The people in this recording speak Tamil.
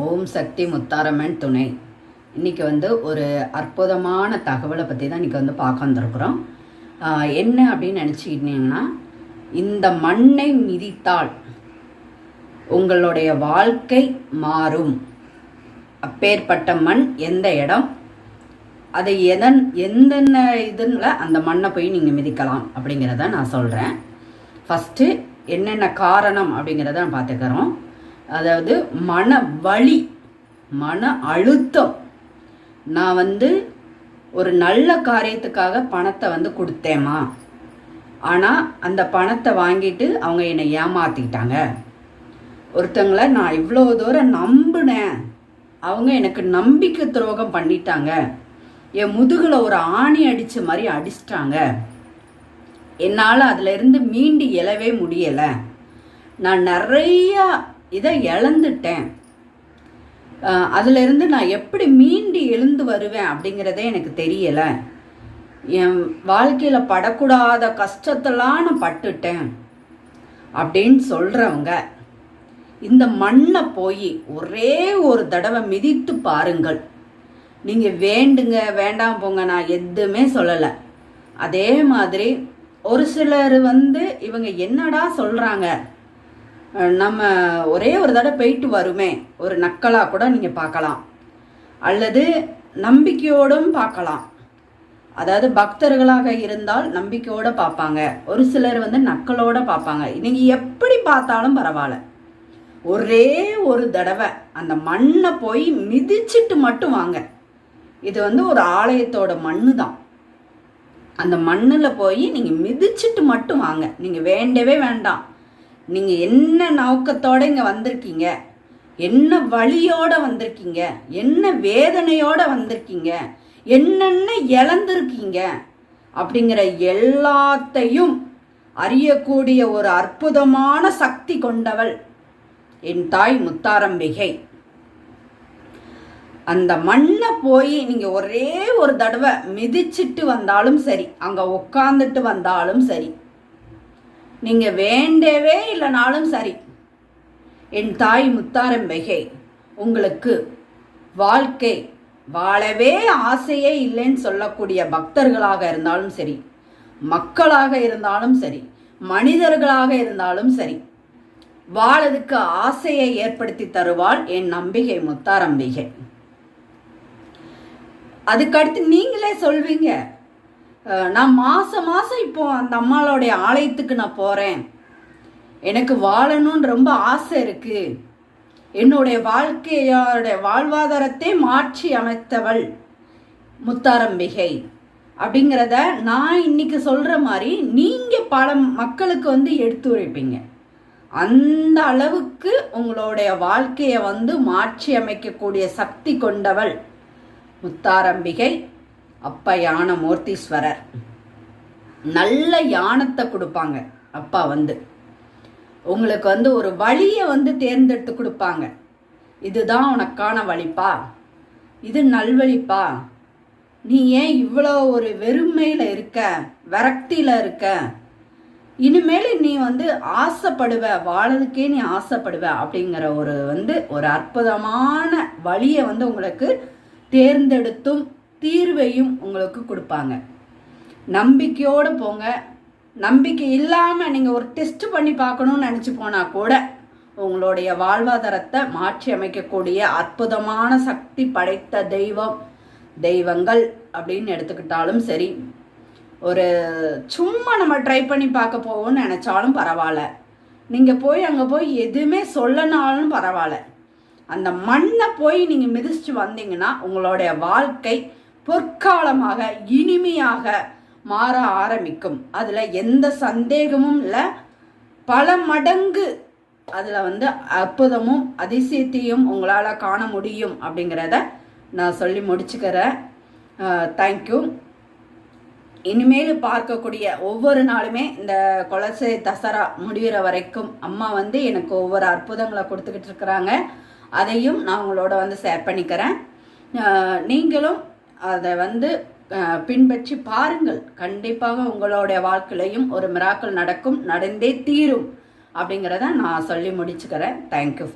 ஓம் சக்தி முத்தாரம்மன் துணை. இன்றைக்கி வந்து ஒரு அற்புதமான தகவலை பற்றி தான் இன்றைக்கி வந்து பார்க்க வந்திருக்கிறோம். என்ன அப்படின்னு நினச்சிக்கிட்டீங்கன்னா இந்த மண்ணை மிதித்தால் உங்களுடைய வாழ்க்கை மாறும். அப்பேற்பட்ட மண் எந்த இடம்? அதை எதன் எந்தெந்த இதுல அந்த மண்ணை போய் நீங்கள் மிதிக்கலாம் அப்படிங்கிறத நான் சொல்கிறேன் ஃபஸ்ட்டு என்னென்ன காரணம் அப்படிங்கிறத நான் பார்த்துக்கிறோம். அதாவது மன வலி மன அழுத்தம். நான் வந்து ஒரு நல்ல காரியத்துக்காக பணத்தை வந்து கொடுத்தேம்மா. ஆனால் அந்த பணத்தை வாங்கிட்டு அவங்க என்னை ஏமாற்றிக்கிட்டாங்க ஒருத்தங்களை நான் இவ்வளோ தூரம் நம்பினேன். அவங்க எனக்கு நம்பிக்கை துரோகம் பண்ணிட்டாங்க. என் முதுகில் ஒரு ஆணி அடித்த மாதிரி அடிச்சிட்டாங்க. என்னால் அதுலேருந்து மீண்டு எழவே முடியலை. நான் நிறையா இதை இழந்துட்டேன். அதுலேருந்து நான் எப்படி மீண்டு எழுந்து வருவேன் அப்படிங்கிறதே எனக்கு தெரியலை. என் வாழ்க்கையில் படக்கூடாத கஷ்டத்தெல்லாம் நான் பட்டுட்டேன் அப்படின்னு சொல்கிறவங்க இந்த மண்ணை போய் ஒரே ஒரு தடவை மிதித்து பாருங்கள். நீங்கள் வேண்டுங்க வேண்டாம் போங்க நான் எதுவுமே சொல்லலை. அதே மாதிரி ஒரு சிலர் வந்து இவங்க என்னடா சொல்கிறாங்க நம்ம ஒரே ஒரு தடவை போயிட்டு வருமே ஒரு நக்கலாக கூட நீங்கள் பார்க்கலாம். அல்லது நம்பிக்கையோடும் பார்க்கலாம். அதாவது பக்தர்களாக இருந்தால் நம்பிக்கையோடு பார்ப்பாங்க. ஒரு சிலர் வந்து நக்கலோட பார்ப்பாங்க. நீங்கள் எப்படி பார்த்தாலும் பரவாயில்ல. ஒரே ஒரு தடவை அந்த மண்ணை போய் மிதிச்சிட்டு மட்டும் வாங்க. இது வந்து ஒரு ஆலயத்தோட மண்ணு தான். அந்த மண்ணில் போய் நீங்கள் மிதிச்சிட்டு மட்டும் வாங்க. நீங்கள் வேண்டவே வேண்டாம். நீங்கள் என்ன நோக்கத்தோட இங்கே வந்திருக்கீங்க? என்ன வழியோட வந்திருக்கீங்க? என்ன வேதனையோட வந்திருக்கீங்க? என்னென்ன இழந்திருக்கீங்க? அப்படிங்கிற எல்லாத்தையும் அறியக்கூடிய ஒரு அற்புதமான சக்தி கொண்டவள் என் தாய் முத்தாரம்பிகை. அந்த மண்ணை போய் நீங்க ஒரே ஒரு தடவை மிதிச்சிட்டு வந்தாலும் சரி அங்க உட்காந்துட்டு வந்தாலும் சரி நீங்க வேண்டவே இல்லைனாலும் சரி. என் தாய் முத்தாரம்பிகை உங்களுக்கு வாழ்க்கை வாழவே ஆசையே இல்லைன்னு சொல்லக்கூடிய பக்தர்களாக இருந்தாலும் சரி மக்களாக இருந்தாலும் சரி மனிதர்களாக இருந்தாலும் சரி வாழதுக்கு ஆசையை ஏற்படுத்தி தருவாள் என் நம்பிகை முத்தாரம்பிகை அதுக்கடுத்து நீங்களே சொல்வீங்க நான் மாசம் மாசம் இப்போ அந்த அம்மாளுடைய ஆலயத்துக்கு நான் போறேன். எனக்கு வாழணும்னு ரொம்ப ஆசை இருக்கு. என்னுடைய வாழ்க்கையோடைய வாழ்வாதாரத்தை மாற்றி அமைத்தவள் முத்தாரம்பிகை. அப்படிங்கிறத நான் இன்னைக்கு சொல்ற மாதிரி நீங்க பல மக்களுக்கு வந்து எடுத்துரைப்பீங்க அந்த அளவுக்கு உங்களுடைய வாழ்க்கையை வந்து மாற்றி அமைக்கக்கூடிய சக்தி கொண்டவள் முத்தாரம்பிகை. அப்பா யானை மூர்த்தீஸ்வரர். நல்ல யானத்தை கொடுப்பாங்க. அப்பா வந்து. உங்களுக்கு வந்து ஒரு வழியை வந்து தேர்ந்தெடுத்து கொடுப்பாங்க. இதுதான் உனக்கான வழிப்பா? இது நல்வழிப்பா? நீ ஏன் இவ்வளோ ஒரு வெறுமையில் இருக்க? விரக்தியில் இருக்க? இனிமேல் நீ வந்து ஆசைப்படுவ வாழறதுக்கே நீ ஆசைப்படுவ அப்படிங்கிற ஒரு வந்து ஒரு அற்புதமான வழியை வந்து உங்களுக்கு தேர்ந்தெடுத்தும் தீர்வையும் உங்களுக்கு கொடுப்பாங்க. நம்பிக்கையோடு போங்க. நம்பிக்கை இல்லாமல் நீங்கள் ஒரு டெஸ்ட் பண்ணி பார்க்கணும்னு நினச்சி போனால் கூட உங்களுடைய வாழ்வாதாரத்தை மாற்றி அமைக்கக்கூடிய அற்புதமான சக்தி படைத்த தெய்வம் தெய்வங்கள் அப்படின்னு எடுத்துக்கிட்டாலும் சரி ஒரு சும்மா நம்ம ட்ரை பண்ணி பார்க்க போவோம்னு நினச்சாலும் பரவாயில்ல. நீங்கள் போய் அங்கே போய் எதுவுமே சொல்லனாலும் பரவாயில்ல. அந்த மண்ணை போய் நீங்கள் மிதிச்சு வந்தீங்கன்னா உங்களுடைய வாழ்க்கை பொற்காலமாக இனிமையாக மாற ஆரம்பிக்கும். அதில் எந்த சந்தேகமும் இல்லை. பல மடங்கு அதில் வந்து அற்புதமும் அதிசயத்தையும் உங்களால் காண முடியும் அப்படிங்கிறத நான் சொல்லி முடிச்சுக்கிறேன். தேங்க்யூ இனிமேல் பார்க்கக்கூடிய ஒவ்வொரு நாளுமே இந்த கொலசை தசரா முடிகிற வரைக்கும் அம்மா வந்து எனக்கு ஒவ்வொரு அற்புதங்களை கொடுத்துக்கிட்டு இருக்கிறாங்க. அதையும் நான் உங்களோட வந்து ஷேர் பண்ணிக்கிறேன். நீங்களும் அதை வந்து பின்பற்றி பாருங்கள். கண்டிப்பாக உங்களுடைய வாழ்க்கையிலையும் ஒரு மிராக்கள் நடக்கும் நடந்தே தீரும். அப்படிங்கிறத நான் சொல்லி முடிச்சுக்கிறேன். தேங்க்யூ